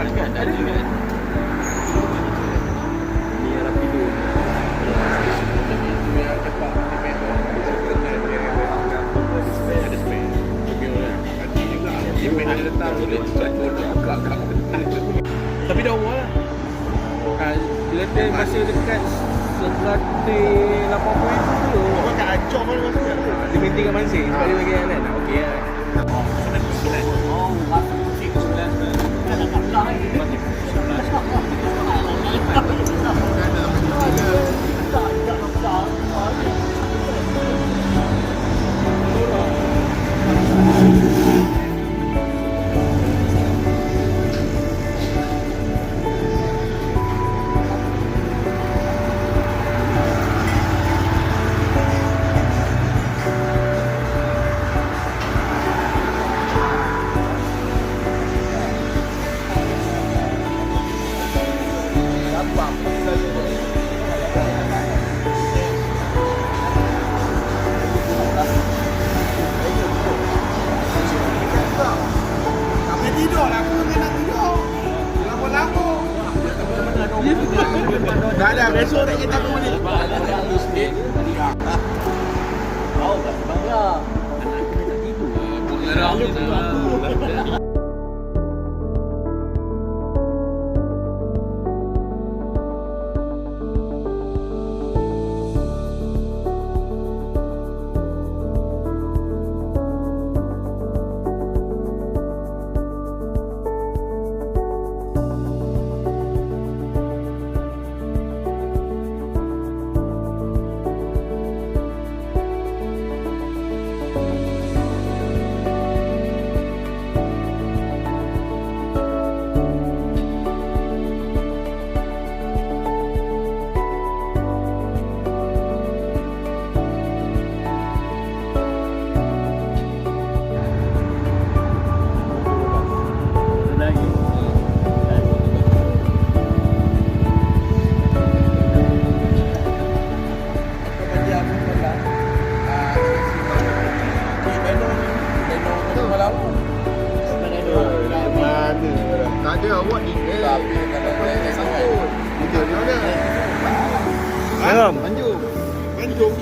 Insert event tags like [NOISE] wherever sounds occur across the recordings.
lah. Kan ada kan. Ni. Yang. Tapi dah awal lah. Ha, bila dia masih dekat 180 tu. Orang kat acok mana masuk kan? Dia meeting kat Mansing Sebab dia bagi alat Nak okey lah Kami Dah ada. Besok tak kita aku ni. Mana? Tak ada awak ni. Tapi kalau saya sangkut. Kita ni mana? Malam Tanjung. Tanjung.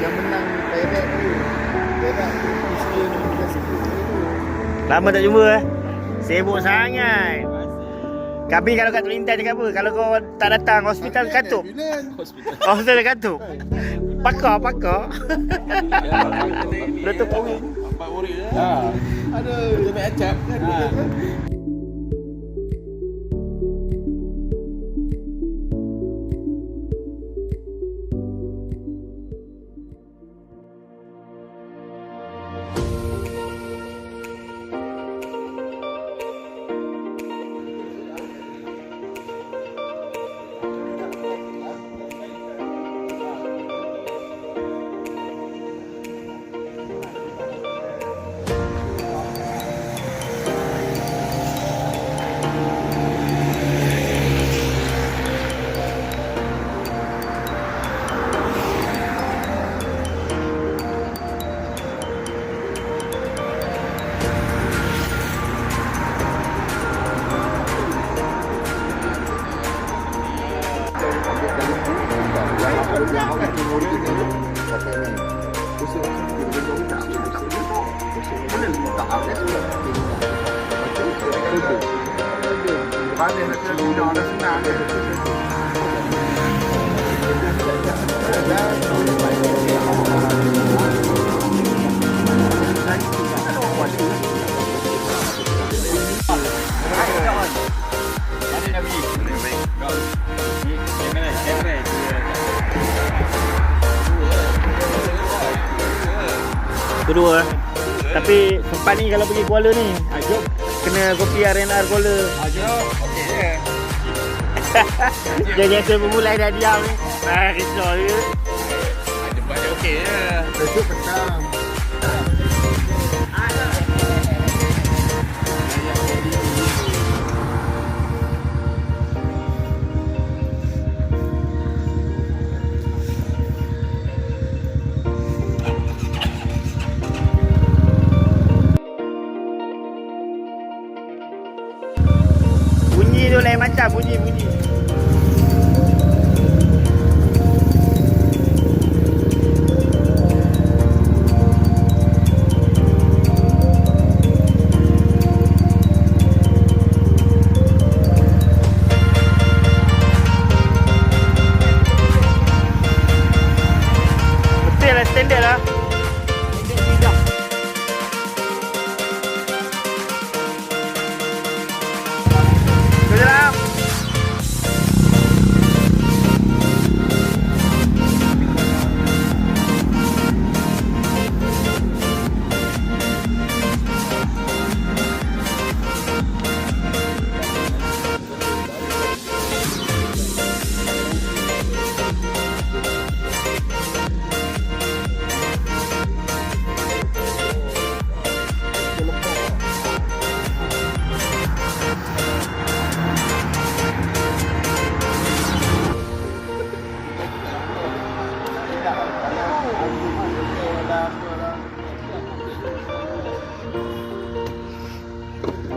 Yang menang direct tu. Direct tu. Nombor sikit tu. Lama tak jumpa eh Sibuk sangat Tapi kalau kat Telintas cakap apa Kalau kau tak datang hospital katup Hospital katup Pakar pakar Dah tu pawin Empat murid dah. Aduh. Dia main acap kan. Balik nak kena guna dah senang dia. Kedua Tapi sempat ni kalau pergi Kuala ni Jom Kena kopi RNR Kuala [LAUGHS] Dia biasa bermulai dah diam ni Ah, risau je Tempat dia okey je. Besok petang. Betul lah standard lah. Standard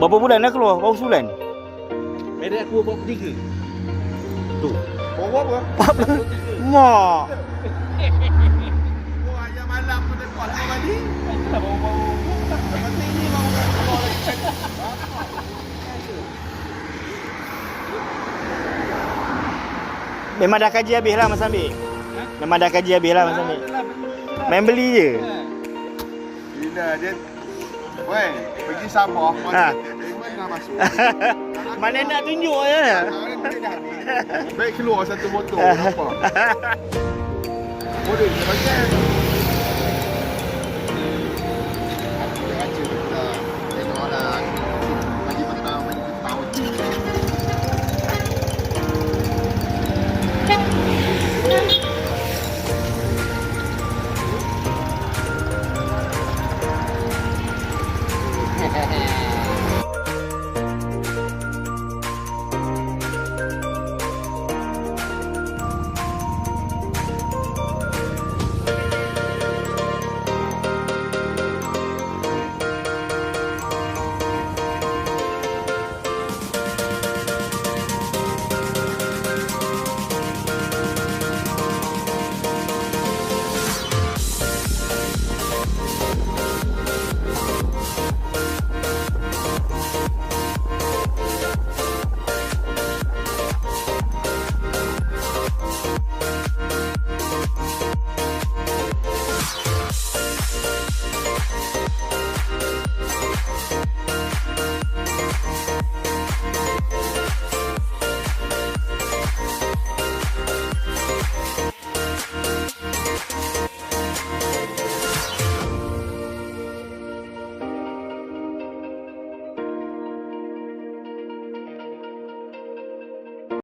Berapa bulan dah keluar? Baru sebulan? Merek aku bawa tiga. Tu. Bawa apa? Mak. Bawa ayam malam tu dekat kau tadi. Bawa-bawa. Penting ni mau keluar lagi. Memang dah kaji habis lah Mas Ambil. Memang dah kaji habis lah Mas Ambil. Main beli je. Bila dia Weh, pergi Sabah, Ha. mana Tengok nak masuk. [LAUGHS] Mana nak tunjuk je. Baik keluar satu motor, [LAUGHS] apa? Boleh, dia